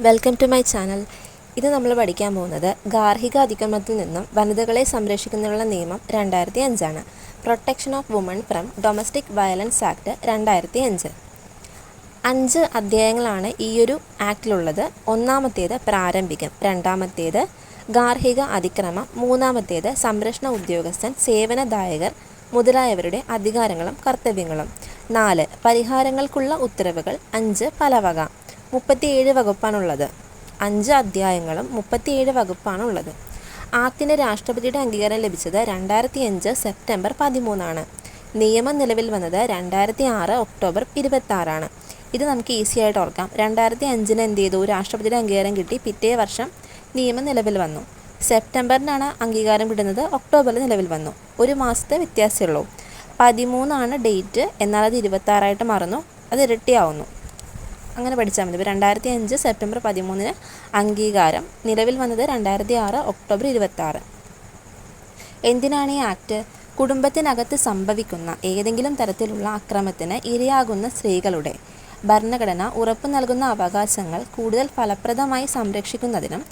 Welcome to my channel ഇത് നമ്മൾ പഠിക്കാൻ പോകുന്നത് ഗാർഹിക അതിക്രമത്തിൽ നിന്നും വനിതകളെ സംരക്ഷിക്കുന്നതിനുള്ള നിയമം രണ്ടായിരത്തി അഞ്ചാണ് protection of woman from domestic violence act രണ്ടായിരത്തി അഞ്ച് അഞ്ച് അധ്യായങ്ങളാണ് ഈയൊരു ആക്ടിലുള്ളത് ഒന്നാമത്തേത് പ്രാരംഭികം രണ്ടാമത്തേത് ഗാർഹിക അതിക്രമം മൂന്നാമത്തേത് സംരക്ഷണ ഉദ്യോഗസ്ഥൻ സേവനദായകർ മുതലായവരുടെ അധികാരങ്ങളും കർത്തവ്യങ്ങളും. നാല് പരിഹാരങ്ങൾക്കുള്ള ഉത്തരവുകൾ. അഞ്ച് പലവക മുപ്പത്തിയേഴ് വകുപ്പാണുള്ളത്. അഞ്ച് അധ്യായങ്ങളും മുപ്പത്തിയേഴ് വകുപ്പാണുള്ളത്. ആക്ടിന് രാഷ്ട്രപതിയുടെ അംഗീകാരം ലഭിച്ചത് രണ്ടായിരത്തി അഞ്ച് സെപ്റ്റംബർ പതിമൂന്നാണ്. നിയമം നിലവിൽ വന്നത് രണ്ടായിരത്തി ആറ് ഒക്ടോബർ ഇരുപത്താറാണ്. ഇത് നമുക്ക് ഈസി ആയിട്ട് ഓർക്കാം. രണ്ടായിരത്തി അഞ്ചിന് എന്ത് ചെയ്തു? രാഷ്ട്രപതിയുടെ അംഗീകാരം കിട്ടി. പിറ്റേ വർഷം നിയമം നിലവിൽ വന്നു. സെപ്റ്റംബറിനാണ് അംഗീകാരം കിട്ടുന്നത്. ഒക്ടോബറിൽ നിലവിൽ വന്നു. ഒരു മാസത്തെ വ്യത്യാസമേ ഉള്ളൂ. പതിമൂന്നാണ് ഡേറ്റ്. എന്നാൽ അത് ഇരുപത്താറായിട്ട് മറന്നു. അത് ഇരട്ടിയാവുന്നു. അങ്ങനെ പഠിച്ചാൽ മതി. രണ്ടായിരത്തി അഞ്ച് സെപ്റ്റംബർ പതിമൂന്നിന് അംഗീകാരം. നിലവിൽ വന്നത് രണ്ടായിരത്തി ആറ് ഒക്ടോബർ ഇരുപത്താറ് എന്തിനാണ് ഈ ആക്ട്? കുടുംബത്തിനകത്ത് സംഭവിക്കുന്ന ഏതെങ്കിലും തരത്തിലുള്ള അക്രമത്തിന് ഇരയാകുന്ന സ്ത്രീകളുടെ ഭരണഘടന ഉറപ്പു നൽകുന്ന അവകാശങ്ങൾ കൂടുതൽ ഫലപ്രദമായി സംരക്ഷിക്കുന്നതിനും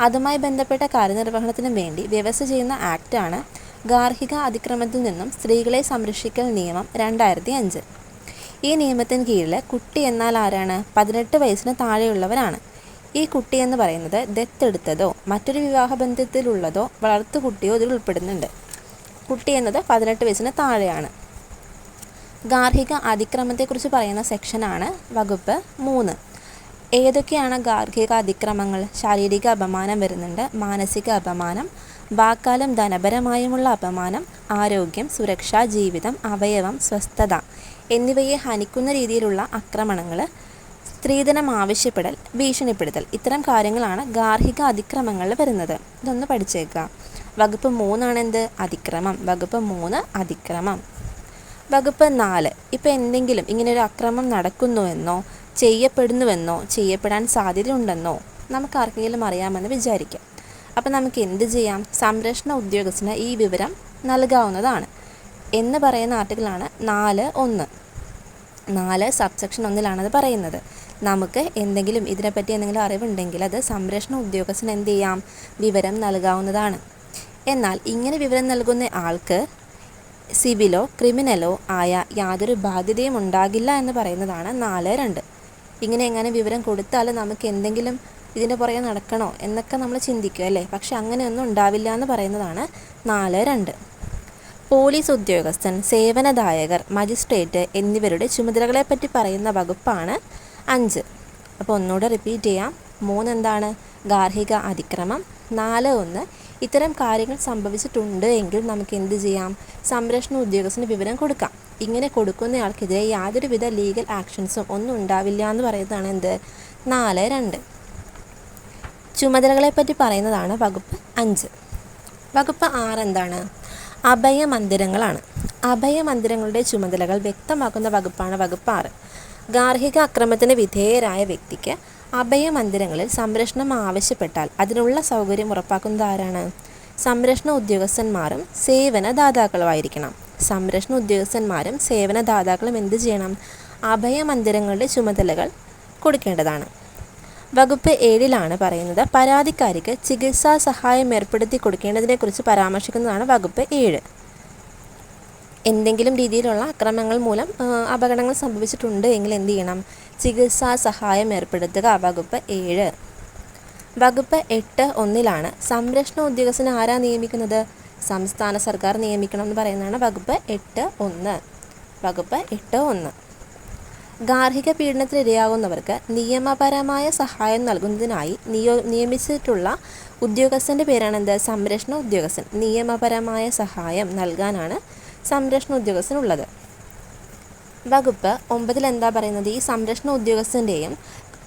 അതുമായി ബന്ധപ്പെട്ട കാര്യനിർവഹണത്തിനും വേണ്ടി വ്യവസ്ഥ ചെയ്യുന്ന ആക്ടാണ് ഗാർഹിക അതിക്രമത്തിൽ നിന്നും സ്ത്രീകളെ സംരക്ഷിക്കൽ നിയമം രണ്ടായിരത്തി അഞ്ച് ഈ നിയമത്തിന് കീഴിൽ കുട്ടി എന്നാൽ ആരാണ്? പതിനെട്ട് വയസ്സിന് താഴെയുള്ളവരാണ് ഈ കുട്ടി എന്ന് പറയുന്നത് ദത്തെടുത്തതോ മറ്റൊരു വിവാഹബന്ധത്തിലുള്ളതോ വളർത്തുകുട്ടിയോ ഇതിൽ ഉൾപ്പെടുന്നുണ്ട്. കുട്ടി എന്നത് പതിനെട്ട് വയസ്സിന് താഴെയാണ്. ഗാർഹിക അതിക്രമത്തെക്കുറിച്ച് പറയുന്ന സെക്ഷനാണ് വകുപ്പ് മൂന്ന്. ഏതൊക്കെയാണ് ഗാർഹിക അതിക്രമങ്ങൾ? ശാരീരിക അപമാനം വരുന്നുണ്ട് മാനസിക അപമാനം വാക്കാലം ധനപരമായുമുള്ള അപമാനം ആരോഗ്യം സുരക്ഷ ജീവിതം അവയവം സ്വസ്ഥത എന്നിവയെ ഹനിക്കുന്ന രീതിയിലുള്ള ആക്രമണങ്ങൾ സ്ത്രീധനം ആവശ്യപ്പെടൽ ഭീഷണിപ്പെടുത്തൽ ഇത്തരം കാര്യങ്ങളാണ് ഗാർഹിക അതിക്രമങ്ങളിൽ വരുന്നത്. ഇതൊന്ന് പഠിച്ചേക്കുക വകുപ്പ് മൂന്നാണ് എന്ത് അതിക്രമം. വകുപ്പ് മൂന്ന് അതിക്രമം. വകുപ്പ് നാല്. ഇപ്പോൾ എന്തെങ്കിലും ഇങ്ങനെ ഒരു അക്രമം നടക്കുന്നുവെന്നോ ചെയ്യപ്പെടുന്നുവെന്നോ ചെയ്യപ്പെടാൻ സാധ്യതയുണ്ടെന്നോ നമുക്ക് ആർക്കെങ്കിലും അറിയാമെന്ന് വിചാരിക്കാം. അപ്പോൾ നമുക്ക് എന്ത് ചെയ്യാം? സംരക്ഷണ ഉദ്യോഗസ്ഥന് ഈ വിവരം നൽകാവുന്നതാണ്. എന്ന് പറയുന്ന ആർട്ടിക്കിളാണ് നാല് ഒന്ന്. നാല് സബ്സെക്ഷൻ ഒന്നിലാണത് പറയുന്നത്. നമുക്ക് എന്തെങ്കിലും ഇതിനെപ്പറ്റി എന്തെങ്കിലും അറിവുണ്ടെങ്കിൽ അത് സംരക്ഷണ ഉദ്യോഗസ്ഥന് എന്ത് ചെയ്യാം? വിവരം നൽകാവുന്നതാണ്. എന്നാൽ ഇങ്ങനെ വിവരം നൽകുന്ന ആൾക്ക് സിവിലോ ക്രിമിനലോ ആയ യാതൊരു ബാധ്യതയും ഉണ്ടാകില്ല എന്ന് പറയുന്നതാണ് നാല് രണ്ട്. ഇങ്ങനെ എങ്ങനെ വിവരം കൊടുത്താൽ നമുക്ക് എന്തെങ്കിലും ഇതിന്റെ പുറകെ നടക്കണോ എന്നൊക്കെ നമ്മൾ ചിന്തിക്കും അല്ലേ? പക്ഷെ അങ്ങനെയൊന്നും ഉണ്ടാവില്ല എന്ന് പറയുന്നതാണ് നാല് രണ്ട്. പോലീസ് ഉദ്യോഗസ്ഥൻ സേവനദായകർ മജിസ്ട്രേറ്റ് എന്നിവരുടെ ചുമതലകളെപ്പറ്റി പറയുന്ന വകുപ്പാണ് അഞ്ച്. അപ്പോൾ ഒന്നുകൂടെ റിപ്പീറ്റ് ചെയ്യാം. മൂന്ന് എന്താണ് ഗാർഹിക അതിക്രമം. നാല് ഒന്ന്. ഇത്തരം കാര്യങ്ങൾ സംഭവിച്ചിട്ടുണ്ട് എങ്കിൽ നമുക്ക് എന്ത് ചെയ്യാം? സംരക്ഷണ ഉദ്യോഗസ്ഥന് വിവരം കൊടുക്കാം. ഇങ്ങനെ കൊടുക്കുന്നയാൾക്കെതിരെ യാതൊരുവിധ ലീഗൽ ആക്ഷൻസും ഒന്നും ഉണ്ടാവില്ല എന്ന് പറയുന്നതാണ് എന്ത്? നാല് രണ്ട്. ചുമതലകളെപ്പറ്റി പറയുന്നതാണ് വകുപ്പ് അഞ്ച്. വകുപ്പ് ആറ് എന്താണ്? അഭയമന്ദിരങ്ങളാണ്. അഭയമന്ദിരങ്ങളുടെ ചുമതലകൾ വ്യക്തമാക്കുന്ന വകുപ്പാണ് വകുപ്പ് ആറ്. ഗാർഹിക അക്രമത്തിന് വിധേയരായ വ്യക്തിക്ക് അഭയമന്ദിരങ്ങളിൽ സംരക്ഷണം ആവശ്യപ്പെട്ടാൽ അതിനുള്ള സൗകര്യം ഉറപ്പാക്കുന്നത് ആരാണ്? സംരക്ഷണ ഉദ്യോഗസ്ഥന്മാരും സേവനദാതാക്കളുമായിരിക്കണം. സംരക്ഷണ ഉദ്യോഗസ്ഥന്മാരും സേവനദാതാക്കളും എന്ത് ചെയ്യണം? അഭയമന്ദിരങ്ങളുടെ ചുമതലകൾ കൊടുക്കേണ്ടതാണ്. വകുപ്പ് ഏഴിലാണ് പറയുന്നത്. പരാതിക്കാരിക്ക് ചികിത്സാ സഹായം ഏർപ്പെടുത്തി കൊടുക്കേണ്ടതിനെക്കുറിച്ച് പരാമർശിക്കുന്നതാണ് വകുപ്പ് ഏഴ്. എന്തെങ്കിലും രീതിയിലുള്ള അക്രമങ്ങൾ മൂലം അപകടങ്ങൾ സംഭവിച്ചിട്ടുണ്ട് എങ്കിൽ എന്ത് ചെയ്യണം? ചികിത്സാ സഹായം ഏർപ്പെടുത്തുക വകുപ്പ് ഏഴ്. വകുപ്പ് എട്ട് ഒന്നിലാണ്. സംരക്ഷണ ഉദ്യോഗസ്ഥന് ആരാ നിയമിക്കുന്നത്? സംസ്ഥാന സർക്കാർ നിയമിക്കണം എന്ന് പറയുന്നതാണ് വകുപ്പ് എട്ട് ഒന്ന്. വകുപ്പ് എട്ട് ഒന്ന്. ഗാർഹിക പീഡനത്തിനിരയാകുന്നവർക്ക് നിയമപരമായ സഹായം നൽകുന്നതിനായി നിയോ നിയമിച്ചിട്ടുള്ള ഉദ്യോഗസ്ഥന്റെ പേരാണ് എന്ത് സംരക്ഷണ ഉദ്യോഗസ്ഥൻ. നിയമപരമായ സഹായം നൽകാനാണ് സംരക്ഷണ ഉദ്യോഗസ്ഥനുള്ളത്. വകുപ്പ് ഒമ്പതിൽ എന്താ പറയുന്നത്? ഈ സംരക്ഷണ ഉദ്യോഗസ്ഥന്റെയും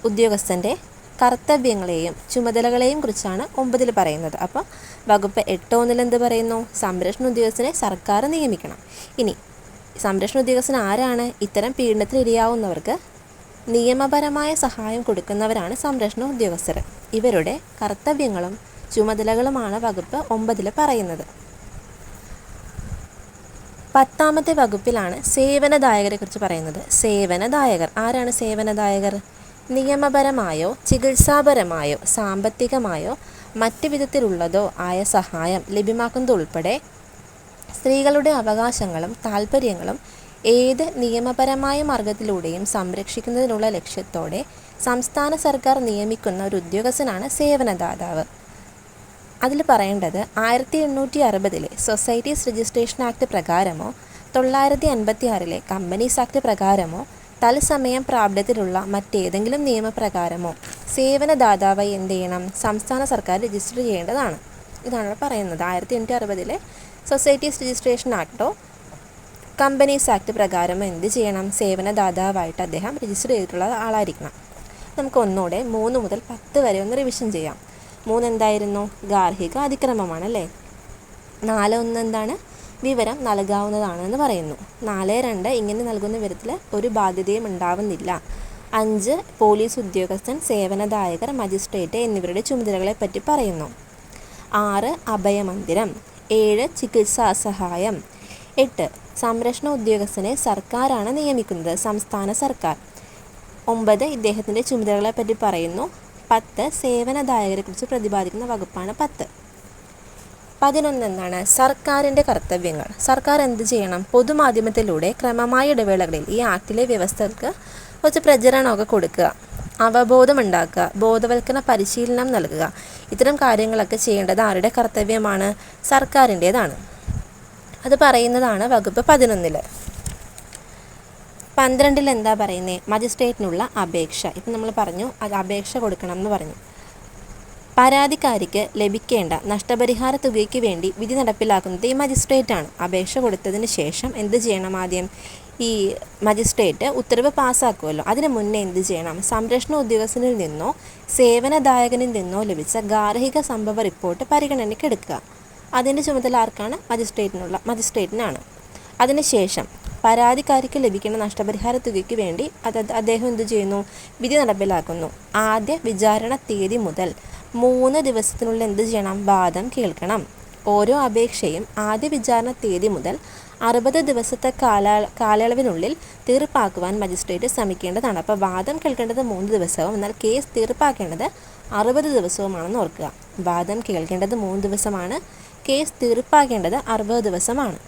ഉദ്യോഗസ്ഥന്റെ കർത്തവ്യങ്ങളെയും ചുമതലകളെയും കുറിച്ചാണ് ഒമ്പതിൽ പറയുന്നത്. അപ്പോൾ വകുപ്പ് എട്ട് ഒന്നിൽ എന്ത് പറയുന്നു? സംരക്ഷണ ഉദ്യോഗസ്ഥനെ സർക്കാർ നിയമിക്കണം. ഇനി സംരക്ഷണ ഉദ്യോഗസ്ഥൻ ആരാണ്? ഇത്തരം പീഡനത്തിന് ഇരയാവുന്നവർക്ക് നിയമപരമായ സഹായം കൊടുക്കുന്നവരാണ് സംരക്ഷണ ഉദ്യോഗസ്ഥർ. ഇവരുടെ കർത്തവ്യങ്ങളും ചുമതലകളുമാണ് വകുപ്പ് ഒമ്പതിൽ പറയുന്നത്. പത്താമത്തെ വകുപ്പിലാണ് സേവനദായകരെ കുറിച്ച് പറയുന്നത്. സേവനദായകർ. ആരാണ് സേവനദായകർ? നിയമപരമായോ ചികിത്സാപരമായോ സാമ്പത്തികമായോ മറ്റു വിധത്തിലുള്ളതോ ആയ സഹായം ലഭ്യമാക്കുന്നതുൾപ്പെടെ സ്ത്രീകളുടെ അവകാശങ്ങളും താൽപ്പര്യങ്ങളും ഏത് നിയമപരമായ മാർഗത്തിലൂടെയും സംരക്ഷിക്കുന്നതിനുള്ള ലക്ഷ്യത്തോടെ സംസ്ഥാന സർക്കാർ നിയമിക്കുന്ന ഒരു ഉദ്യോഗസ്ഥനാണ് സേവനദാതാവ്. അതിൽ പറയേണ്ടത് ആയിരത്തി എണ്ണൂറ്റി അറുപതിലെ സൊസൈറ്റീസ് രജിസ്ട്രേഷൻ ആക്ട് പ്രകാരമോ തൊള്ളായിരത്തി അൻപത്തി ആറിലെ കമ്പനീസ് ആക്ട് പ്രകാരമോ തത്സമയം പ്രാബല്യത്തിലുള്ള മറ്റേതെങ്കിലും നിയമപ്രകാരമോ സേവനദാതാവായി എന്ത് ചെയ്യണം? സംസ്ഥാന സർക്കാർ രജിസ്റ്റർ ചെയ്യേണ്ടതാണ്. ഇതാണ് പറയുന്നത്. ആയിരത്തി എണ്ണൂറ്റി അറുപതിലെ സൊസൈറ്റീസ് രജിസ്ട്രേഷൻ ആക്ടോ കമ്പനീസ് ആക്ട് പ്രകാരം എന്ത് ചെയ്യണം? സേവനദാതാവായിട്ട് അദ്ദേഹം രജിസ്റ്റർ ചെയ്തിട്ടുള്ള ആളായിരിക്കണം. നമുക്ക് ഒന്നുകൂടെ മൂന്ന് മുതൽ പത്ത് വരെ ഒന്ന് റിവിഷൻ ചെയ്യാം. മൂന്ന് എന്തായിരുന്നു ഗാർഹിക അതിക്രമമാണ് അല്ലേ നാല് ഒന്ന് എന്താണ്? വിവരം നൽകാവുന്നതാണെന്ന് പറയുന്നു. നാല് രണ്ട് ഇങ്ങനെ നൽകുന്ന വിവരത്തിൽ ഒരു ബാധ്യതയും ഉണ്ടാവുന്നില്ല. അഞ്ച് പോലീസ് ഉദ്യോഗസ്ഥൻ സേവനദായകർ മജിസ്ട്രേറ്റ് എന്നിവരുടെ ചുമതലകളെ പറ്റി പറയുന്നു. ആറ് അഭയമന്ദിരം. ഏഴ് ചികിത്സാ സഹായം എട്ട് സംരക്ഷണ ഉദ്യോഗസ്ഥനെ സർക്കാരാണ് നിയമിക്കുന്നത്. സംസ്ഥാന സർക്കാർ. ഒമ്പത് ഇദ്ദേഹത്തിന്റെ ചുമതലകളെ പറ്റി പറയുന്നു. പത്ത് സേവനദായകരെക്കുറിച്ച് പ്രതിപാദിക്കുന്ന വകുപ്പാണ് പത്ത്. പതിനൊന്ന് എന്താണ് സർക്കാരിന്റെ കർത്തവ്യങ്ങൾ. സർക്കാർ എന്ത് ചെയ്യണം? പൊതുമാധ്യമത്തിലൂടെ ക്രമമായ ഇടവേളകളിൽ ഈ ആക്ടിലെ വ്യവസ്ഥകൾക്ക് കുറച്ച് പ്രചരണമൊക്കെ കൊടുക്കുക. അവബോധമുണ്ടാക്കുക ബോധവൽക്കരണ പരിശീലനം നൽകുക. ഇത്തരം കാര്യങ്ങളൊക്കെ ചെയ്യേണ്ടത് ആരുടെ കർത്തവ്യമാണ്? സർക്കാരിന്റേതാണ്. അത് പറയുന്നതാണ് വകുപ്പ് പതിനൊന്നിൽ പന്ത്രണ്ടിൽ എന്താ പറയുന്നത് മജിസ്ട്രേറ്റിനുള്ള അപേക്ഷ. ഇപ്പം നമ്മൾ പറഞ്ഞു അത് അപേക്ഷ കൊടുക്കണം എന്ന് പറഞ്ഞു. പരാതിക്കാരിക്ക് ലഭിക്കേണ്ട നഷ്ടപരിഹാര തുകയ്ക്ക് വേണ്ടി വിധി നടപ്പിലാക്കുന്നത് ഈ മജിസ്ട്രേറ്റാണ്. അപേക്ഷ കൊടുത്തതിന് ശേഷം എന്ത് ചെയ്യണം ആദ്യം? ഈ മജിസ്ട്രേറ്റ് ഉത്തരവ് പാസ്സാക്കുമല്ലോ. അതിന് മുന്നേ എന്ത് ചെയ്യണം? സംരക്ഷണ ഉദ്യോഗസ്ഥനിൽ നിന്നോ സേവനദായകനിൽ നിന്നോ ലഭിച്ച ഗാർഹിക സംഭവ റിപ്പോർട്ട് പരിഗണനയ്ക്ക് എടുക്കുക. അതിന്റെ ചുമതല ആർക്കാണ്? മജിസ്ട്രേറ്റിനുള്ള മജിസ്ട്രേറ്റിനാണ്. അതിനുശേഷം പരാതിക്കാരിക്ക് ലഭിക്കുന്ന നഷ്ടപരിഹാര തുകയ്ക്ക് വേണ്ടി അത് അദ്ദേഹം എന്തു ചെയ്യുന്നു? വിധി നടപ്പിലാക്കുന്നു. ആദ്യ വിചാരണ തീയതി മുതൽ മൂന്ന് ദിവസത്തിനുള്ളിൽ എന്ത് ചെയ്യണം? വാദം കേൾക്കണം. ഓരോ അപേക്ഷയും ആദ്യ വിചാരണ തീയതി മുതൽ അറുപത് ദിവസത്തെ കാല കാലയളവിനുള്ളിൽ തീർപ്പാക്കുവാൻ മജിസ്ട്രേറ്റ് ശ്രമിക്കേണ്ടതാണ്. അപ്പോൾ വാദം കേൾക്കേണ്ടത് മൂന്ന് ദിവസവും എന്നാൽ കേസ് തീർപ്പാക്കേണ്ടത് അറുപത് ദിവസവുമാണെന്ന് ഓർക്കുക. വാദം കേൾക്കേണ്ടത് മൂന്ന് ദിവസമാണ് കേസ് തീർപ്പാക്കേണ്ടത് അറുപത് ദിവസമാണ്.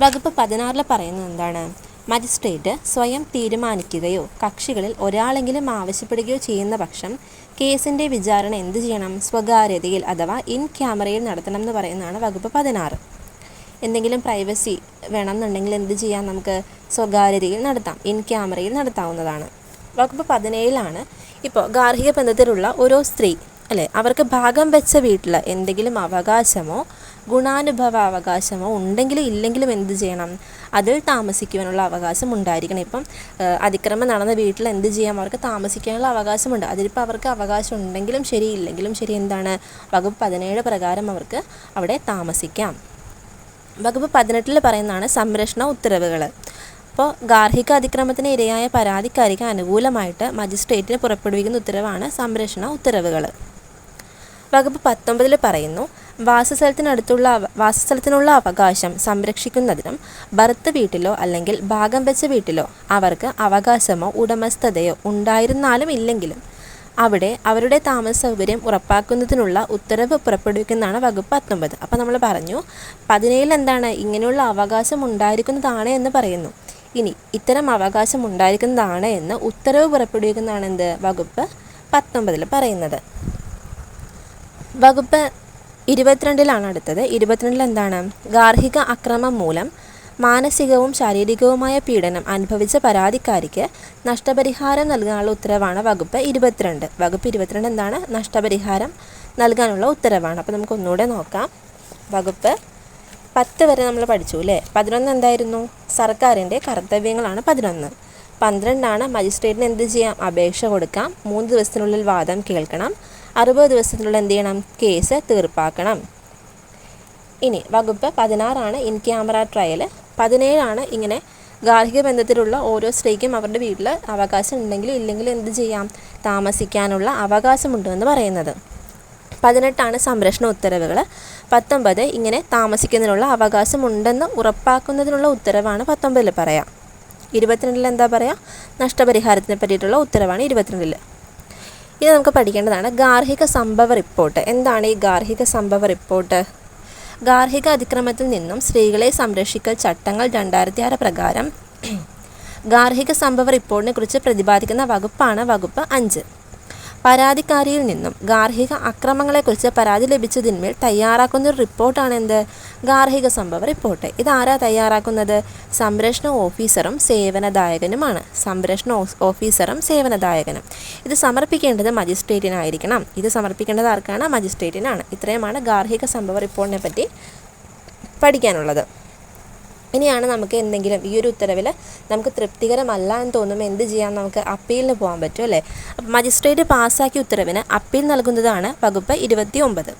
വകുപ്പ് പതിനാറിൽ പറയുന്നത് എന്താണ്? മജിസ്ട്രേറ്റ് സ്വയം തീരുമാനിക്കുകയോ കക്ഷികളിൽ ഒരാളെങ്കിലും ആവശ്യപ്പെടുകയോ ചെയ്യുന്ന പക്ഷം കേസിന്റെ വിചാരണ എന്ത് ചെയ്യണം? സ്വകാര്യതയിൽ അഥവാ ഇൻ ക്യാമറയിൽ നടത്തണം എന്ന് പറയുന്നതാണ് വകുപ്പ് പതിനാറ്. എന്തെങ്കിലും പ്രൈവസി വേണമെന്നുണ്ടെങ്കിൽ എന്ത് ചെയ്യാം? നമുക്ക് സ്വകാര്യതയിൽ നടത്താം. ഇൻ ക്യാമറയിൽ നടത്താവുന്നതാണ്. വകുപ്പ് പതിനേഴിലാണ് ഇപ്പോൾ ഗാർഹിക ബന്ധത്തിലുള്ള ഓരോ സ്ത്രീ അല്ലേ? അവർക്ക് ഭാഗം വെച്ച വീട്ടിൽ എന്തെങ്കിലും അവകാശമോ ഗുണാനുഭവ അവകാശമോ ഉണ്ടെങ്കിലും ഇല്ലെങ്കിലും എന്ത് ചെയ്യണം? അതിൽ താമസിക്കുവാനുള്ള അവകാശം ഉണ്ടായിരിക്കണം. ഇപ്പം അതിക്രമം നടന്ന വീട്ടിൽ എന്ത് ചെയ്യാം? അവർക്ക് താമസിക്കാനുള്ള അവകാശമുണ്ട്. അതിലിപ്പോൾ അവർക്ക് അവകാശം ഉണ്ടെങ്കിലും ശരി ഇല്ലെങ്കിലും ശരി എന്താണ്? വകുപ്പ് പതിനേഴ് പ്രകാരം അവർക്ക് അവിടെ താമസിക്കാം. വകുപ്പ് പതിനെട്ടിൽ പറയുന്നതാണ് സംരക്ഷണ ഉത്തരവുകൾ. അപ്പോൾ ഗാർഹിക അതിക്രമത്തിന് ഇരയായ പരാതിക്കാരിക്ക് അനുകൂലമായിട്ട് മജിസ്ട്രേറ്റിന് പുറപ്പെടുവിക്കുന്ന ഉത്തരവാണ് സംരക്ഷണ ഉത്തരവുകൾ. വകുപ്പ് പത്തൊമ്പതിൽ പറയുന്നു വാസസ്ഥലത്തിനടുത്തുള്ള വാസസ്ഥലത്തിനുള്ള അവകാശം സംരക്ഷിക്കുന്നതിനും ഭർത്ത് വീട്ടിലോ അല്ലെങ്കിൽ ഭാഗം വെച്ച വീട്ടിലോ അവർക്ക് അവകാശമോ ഉടമസ്ഥതയോ ഉണ്ടായിരുന്നാലും ഇല്ലെങ്കിലും അവിടെ അവരുടെ താമസ സൗകര്യം ഉറപ്പാക്കുന്നതിനുള്ള ഉത്തരവ് പുറപ്പെടുവിക്കുന്നതാണ് വകുപ്പ് പത്തൊമ്പത്. അപ്പോൾ നമ്മൾ പറഞ്ഞു പതിനേഴിൽ എന്താണ്? ഇങ്ങനെയുള്ള അവകാശം ഉണ്ടായിരിക്കുന്നതാണ് എന്ന് പറയുന്നു. ഇനി ഇത്തരം അവകാശം ഉണ്ടായിരിക്കുന്നതാണ് എന്ന് ഉത്തരവ് പുറപ്പെടുവിക്കുന്നതാണ് എന്ത്? വകുപ്പ് പത്തൊമ്പതിൽ പറയുന്നത്. വകുപ്പ് ഇരുപത്തിരണ്ടിലാണ് അടുത്തത്. ഇരുപത്തിരണ്ടിൽ എന്താണ്? ഗാർഹിക അക്രമം മൂലം മാനസികവും ശാരീരികവുമായ പീഡനം അനുഭവിച്ച പരാതിക്കാരിക്ക് നഷ്ടപരിഹാരം നൽകാനുള്ള ഉത്തരവാണ് വകുപ്പ് ഇരുപത്തിരണ്ട്. വകുപ്പ് ഇരുപത്തിരണ്ട് എന്താണ്? നഷ്ടപരിഹാരം നൽകാനുള്ള ഉത്തരവാണ്. അപ്പോൾ നമുക്ക് ഒന്നുകൂടെ നോക്കാം. വകുപ്പ് പത്ത് വരെ നമ്മൾ പഠിച്ചു അല്ലേ? പതിനൊന്ന് എന്തായിരുന്നു? സർക്കാരിന്റെ കർത്തവ്യങ്ങളാണ് പതിനൊന്ന്. പന്ത്രണ്ടാണ് മജിസ്ട്രേറ്റിന് എന്ത് ചെയ്യാം? അപേക്ഷ കൊടുക്കാം. മൂന്ന് ദിവസത്തിനുള്ളിൽ വാദം കേൾക്കണം. അറുപത് ദിവസത്തിനുള്ളിൽ എന്ത് ചെയ്യണം? കേസ് തീർപ്പാക്കണം. ഇനി വകുപ്പ് പതിനാറാണ് ഇൻ ക്യാമറ ട്രയൽ. പതിനേഴാണ് ഇങ്ങനെ ഗാർഹിക ബന്ധത്തിലുള്ള ഓരോ സ്ത്രീക്കും അവരുടെ വീട്ടിൽ അവകാശം ഉണ്ടെങ്കിലും ഇല്ലെങ്കിലും എന്ത് ചെയ്യാം? താമസിക്കാനുള്ള അവകാശമുണ്ടെന്ന് പറയുന്നത്. പതിനെട്ടാണ് സംരക്ഷണ ഉത്തരവുകൾ പത്തൊമ്പത് ഇങ്ങനെ താമസിക്കുന്നതിനുള്ള അവകാശമുണ്ടെന്ന് ഉറപ്പാക്കുന്നതിനുള്ള ഉത്തരവാണ് പത്തൊമ്പതിൽ പറയാം. ഇരുപത്തിരണ്ടിൽ എന്താ പറയുക നഷ്ടപരിഹാരത്തിനെ പറ്റിയിട്ടുള്ള ഉത്തരവാണ് ഇരുപത്തിരണ്ടിൽ ഇനി നമുക്ക് പഠിക്കേണ്ടതാണ് ഗാർഹിക സംഭവ റിപ്പോർട്ട്. എന്താണ് ഈ ഗാർഹിക സംഭവ റിപ്പോർട്ട്? ഗാർഹിക അതിക്രമത്തിൽ നിന്നും സ്ത്രീകളെ സംരക്ഷിക്കൽ ചട്ടങ്ങൾ രണ്ടായിരത്തി ആറ് പ്രകാരം ഗാർഹിക സംഭവ റിപ്പോർട്ടിനെ കുറിച്ച് പ്രതിപാദിക്കുന്ന വകുപ്പാണ് വകുപ്പ് അഞ്ച്. പരാതിക്കാരിയിൽ നിന്നും ഗാർഹിക അക്രമങ്ങളെക്കുറിച്ച് പരാതി ലഭിച്ചതിന്മേൽ തയ്യാറാക്കുന്ന ഒരു റിപ്പോർട്ടാണ് എന്ത് ഗാർഹിക സംഭവ റിപ്പോർട്ട്. ഇതാരാ തയ്യാറാക്കുന്നത്? സംരക്ഷണ ഓഫീസറും സേവനദായകനുമാണ്. സംരക്ഷണ ഓഫീസറും സേവനദായകനും. ഇത് സമർപ്പിക്കേണ്ടത് മജിസ്ട്രേറ്റിനായിരിക്കണം. ഇത് സമർപ്പിക്കേണ്ടത് ആർക്കാണ്? മജിസ്ട്രേറ്റിനാണ്. ഇത്രയുമാണ് ഗാർഹിക സംഭവ റിപ്പോർട്ടിനെ പറ്റി പഠിക്കാനുള്ളത്. ഇനിയാണ് നമുക്ക് എന്തെങ്കിലും ഈ ഒരു ഉത്തരവിൽ നമുക്ക് തൃപ്തികരമല്ല എന്ന് തോന്നുമ്പോൾ എന്ത് ചെയ്യാം നമുക്ക് അപ്പീലിന് പോകാൻ പറ്റും അല്ലേ? മജിസ്ട്രേറ്റ് പാസ്സാക്കിയ ഉത്തരവിന് അപ്പീൽ നൽകുന്നതാണ് വകുപ്പ് ഇരുപത്തി ഒമ്പത്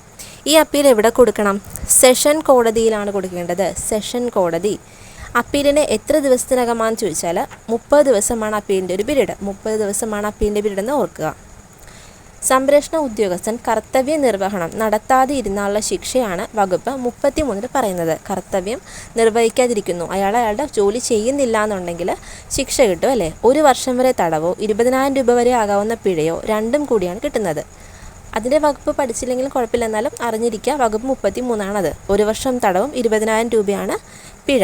ഈ അപ്പീൽ എവിടെ കൊടുക്കണം? സെഷൻ കോടതിയിലാണ് കൊടുക്കേണ്ടത്. സെഷൻ കോടതി. അപ്പീലിനെ എത്ര ദിവസത്തിനകമാണെന്ന് ചോദിച്ചാൽ മുപ്പത് ദിവസമാണ് അപ്പീലിന്റെ ഒരു പീരീഡ്. മുപ്പത് ദിവസമാണ് അപ്പീലിന്റെ പീരീഡ് എന്ന് ഓർക്കുക. സംരക്ഷണ ഉദ്യോഗസ്ഥൻ കർത്തവ്യ നിർവഹണം നടത്താതെ ഇരുന്നാലുള്ള ശിക്ഷയാണ് വകുപ്പ് മുപ്പത്തിമൂന്നിൽ പറയുന്നത്. കർത്തവ്യം നിർവഹിക്കാതിരിക്കുന്നു. അയാൾ അയാളുടെ ജോലി ചെയ്യുന്നില്ല എന്നുണ്ടെങ്കിൽ ശിക്ഷ കിട്ടും അല്ലേ? ഒരു വർഷം വരെ തടവോ ഇരുപതിനായിരം രൂപ വരെ ആകാവുന്ന പിഴയോ രണ്ടും കൂടിയാണ് കിട്ടുന്നത്. അതിന്റെ വകുപ്പ് പഠിച്ചില്ലെങ്കിലും കുഴപ്പമില്ല. എന്നാലും അറിഞ്ഞിരിക്കുക വകുപ്പ് മുപ്പത്തി മൂന്നാണത് ഒരു വർഷം തടവും ഇരുപതിനായിരം രൂപയാണ് പിഴ.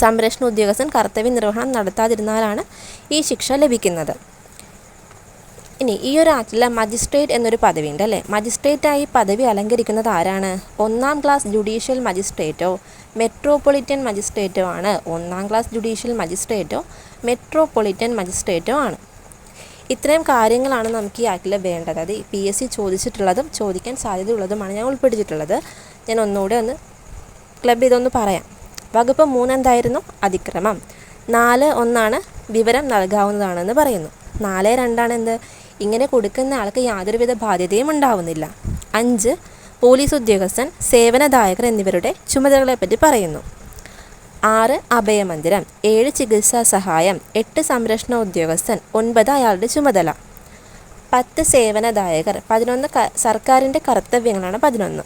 സംരക്ഷണ ഉദ്യോഗസ്ഥൻ കർത്തവ്യ നിർവഹണം നടത്താതിരുന്നാലാണ് ഈ ശിക്ഷ ലഭിക്കുന്നത്. ഇനി ഈ ഒരു ആക്ടിൽ മജിസ്ട്രേറ്റ് എന്നൊരു പദവിയുണ്ട് അല്ലേ? മജിസ്ട്രേറ്റായി പദവി അലങ്കരിക്കുന്നത് ആരാണ്? ഒന്നാം ക്ലാസ് ജുഡീഷ്യൽ മജിസ്ട്രേറ്റോ മെട്രോപൊളിറ്റൻ മജിസ്ട്രേറ്റോ ആണ്. ഒന്നാം ക്ലാസ് ജുഡീഷ്യൽ മജിസ്ട്രേറ്റോ മെട്രോപൊളിറ്റൻ മജിസ്ട്രേറ്റോ ആണ്. ഇത്രയും കാര്യങ്ങളാണ് നമുക്ക് ഈ ആക്ടിൽ വേണ്ടത്. അത് പി എസ് സി ചോദിച്ചിട്ടുള്ളതും ചോദിക്കാൻ സാധ്യതയുള്ളതുമാണ് ഞാൻ ഉൾപ്പെടുത്തിയിട്ടുള്ളത്. ഞാൻ ഒന്നുകൂടെ ഒന്ന് ക്ലബ് ഇതൊന്ന് പറയാം. വകുപ്പ് മൂന്ന് എന്തായിരുന്നു? അതിക്രമം. നാല് ഒന്നാണ് വിവരം നൽകാവുന്നതാണെന്ന് പറയുന്നു. നാല് രണ്ടാണ് എന്ത്? ഇങ്ങനെ കൊടുക്കുന്ന ആൾക്ക് യാതൊരുവിധ ബാധ്യതയും ഉണ്ടാവുന്നില്ല. അഞ്ച് പോലീസ് ഉദ്യോഗസ്ഥൻ സേവനദായകർ എന്നിവരുടെ ചുമതലകളെപ്പറ്റി പറയുന്നു. ആറ് അഭയമന്ദിരം. ഏഴ് ചികിത്സാ സഹായം. എട്ട് സംരക്ഷണ ഉദ്യോഗസ്ഥൻ. ഒൻപത് അയാളുടെ ചുമതല. പത്ത് സേവനദായകർ. പതിനൊന്ന് ക സർക്കാരിന്റെ കർത്തവ്യങ്ങളാണ് പതിനൊന്ന്.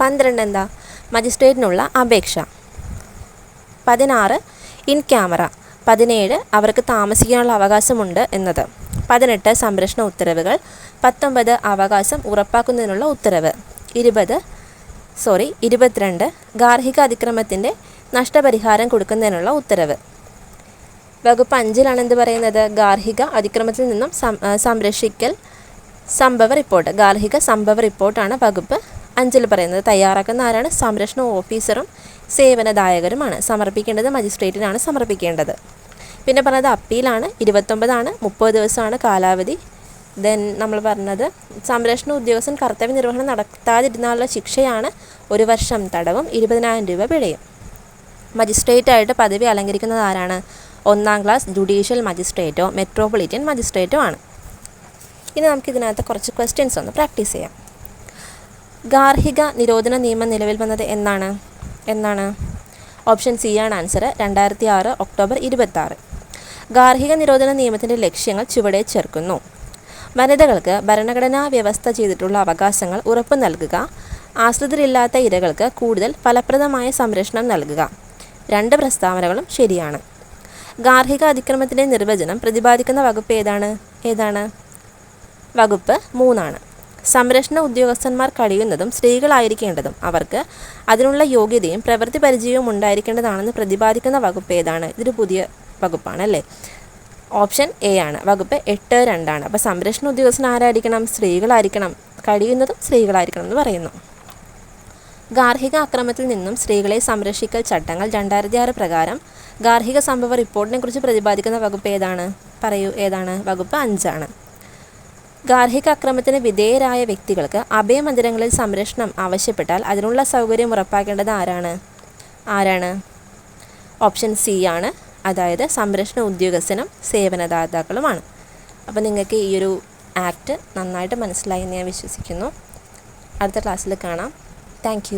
പന്ത്രണ്ട് എന്താ? മജിസ്ട്രേറ്റിനുള്ള അപേക്ഷ. പതിനാറ് ഇൻ ക്യാമറ. പതിനേഴ് അവർക്ക് താമസിക്കാനുള്ള അവകാശമുണ്ട് എന്നത്. പതിനെട്ട് സംരക്ഷണ ഉത്തരവുകൾ പത്തൊമ്പത് അവകാശം ഉറപ്പാക്കുന്നതിനുള്ള ഉത്തരവ്. ഇരുപത് സോറി ഇരുപത്തിരണ്ട് ഗാർഹിക അതിക്രമത്തിന്റെ നഷ്ടപരിഹാരം കൊടുക്കുന്നതിനുള്ള ഉത്തരവ്. വകുപ്പ് അഞ്ചിലാണ് എന്ത് പറയുന്നത്? ഗാർഹിക അതിക്രമത്തിൽ നിന്നും സംരക്ഷിക്കൽ സംഭവ റിപ്പോർട്ട്. ഗാർഹിക സംഭവ റിപ്പോർട്ടാണ് വകുപ്പ് അഞ്ചിൽ പറയുന്നത്. തയ്യാറാക്കുന്ന ആരാണ്? സംരക്ഷണ ഓഫീസറും സേവനദായകരുമാണ്. സമർപ്പിക്കേണ്ടത് മജിസ്ട്രേറ്റിനാണ് സമർപ്പിക്കേണ്ടത്. പിന്നെ പറഞ്ഞത് അപ്പീലാണ് ഇരുപത്തൊമ്പതാണ് മുപ്പത് ദിവസമാണ് കാലാവധി. ദെൻ നമ്മൾ പറഞ്ഞത് സംരക്ഷണ ഉദ്യോഗസ്ഥൻ കർത്തവ്യ നിർവഹണം നടത്താതിരുന്നാലുള്ള ശിക്ഷയാണ് ഒരു വർഷം തടവും ഇരുപതിനായിരം രൂപ പിഴയും. മജിസ്ട്രേറ്റ് ആയിട്ട് പദവി അലങ്കരിക്കുന്നത് ആരാണ്? ഒന്നാം ക്ലാസ് ജുഡീഷ്യൽ മജിസ്ട്രേറ്റോ മെട്രോപൊളിറ്റൻ മജിസ്ട്രേറ്റോ ആണ്. ഇനി നമുക്ക് ഇതിനകത്ത് കുറച്ച് ക്വസ്റ്റ്യൻസ് ഒന്ന് പ്രാക്ടീസ് ചെയ്യാം. ഗാർഹിക നിരോധന നിയമം നിലവിൽ വന്നത് എന്നാണ് എന്നാണ് ഓപ്ഷൻ സി ആണ് ആൻസർ രണ്ടായിരത്തി ആറ് ഒക്ടോബർ ഇരുപത്തി ഗാർഹിക നിരോധന നിയമത്തിന്റെ ലക്ഷ്യങ്ങൾ ചുവടെ ചേർക്കുന്നു. വനിതകൾക്ക് ഭരണഘടനാ വ്യവസ്ഥ ചെയ്തിട്ടുള്ള അവകാശങ്ങൾ ഉറപ്പു നൽകുക ആശ്രിതരില്ലാത്ത ഇരകൾക്ക് കൂടുതൽ ഫലപ്രദമായ സംരക്ഷണം നൽകുക. രണ്ട് പ്രസ്താവനകളും ശരിയാണ്. ഗാർഹിക അതിക്രമത്തിന്റെ നിർവചനം പ്രതിപാദിക്കുന്ന വകുപ്പ് ഏതാണ്? ഏതാണ്? വകുപ്പ് മൂന്നാണ്. സംരക്ഷണ ഉദ്യോഗസ്ഥന്മാർ കഴിയുന്നതും സ്ത്രീകളായിരിക്കേണ്ടതും അവർക്ക് അതിനുള്ള യോഗ്യതയും പ്രവൃത്തി പരിചയവും ഉണ്ടായിരിക്കേണ്ടതാണെന്ന് പ്രതിപാദിക്കുന്ന വകുപ്പ് ഏതാണ്? ഇതൊരു പുതിയ വകുപ്പാണ് അല്ലേ ഓപ്ഷൻ എ ആണ്. വകുപ്പ് എട്ട് രണ്ടാണ്. അപ്പോൾ സംരക്ഷണ ഉദ്യോഗസ്ഥൻ ആരായിരിക്കണം? സ്ത്രീകളായിരിക്കണം. കഴിയുന്നതും സ്ത്രീകളായിരിക്കണം എന്ന് പറയുന്നു. ഗാർഹിക അക്രമത്തിൽ നിന്നും സ്ത്രീകളെ സംരക്ഷിക്കൽ ചട്ടങ്ങൾ രണ്ടായിരത്തി ആറ് പ്രകാരം ഗാർഹിക സംഭവ റിപ്പോർട്ടിനെ കുറിച്ച് പ്രതിപാദിക്കുന്ന വകുപ്പ് ഏതാണ്? പറയൂ ഏതാണ്? വകുപ്പ് അഞ്ചാണ്. ഗാർഹിക അക്രമത്തിന് വിധേയരായ വ്യക്തികൾക്ക് അഭയമന്ദിരങ്ങളിൽ സംരക്ഷണം ആവശ്യപ്പെട്ടാൽ അതിനുള്ള സൗകര്യം ഉറപ്പാക്കേണ്ടത് ആരാണ്? ആരാണ്? ഓപ്ഷൻ സി ആണ്. അതായത് സംരക്ഷണ ഉദ്യോഗസ്ഥനും സേവനദാതാക്കളുമാണ്. അപ്പോൾ നിങ്ങൾക്ക് ഈ ഒരു ആക്ട് നന്നായിട്ട് മനസ്സിലായി എന്ന് ഞാൻ വിശ്വസിക്കുന്നു. അടുത്ത ക്ലാസ്സിൽ കാണാം. താങ്ക്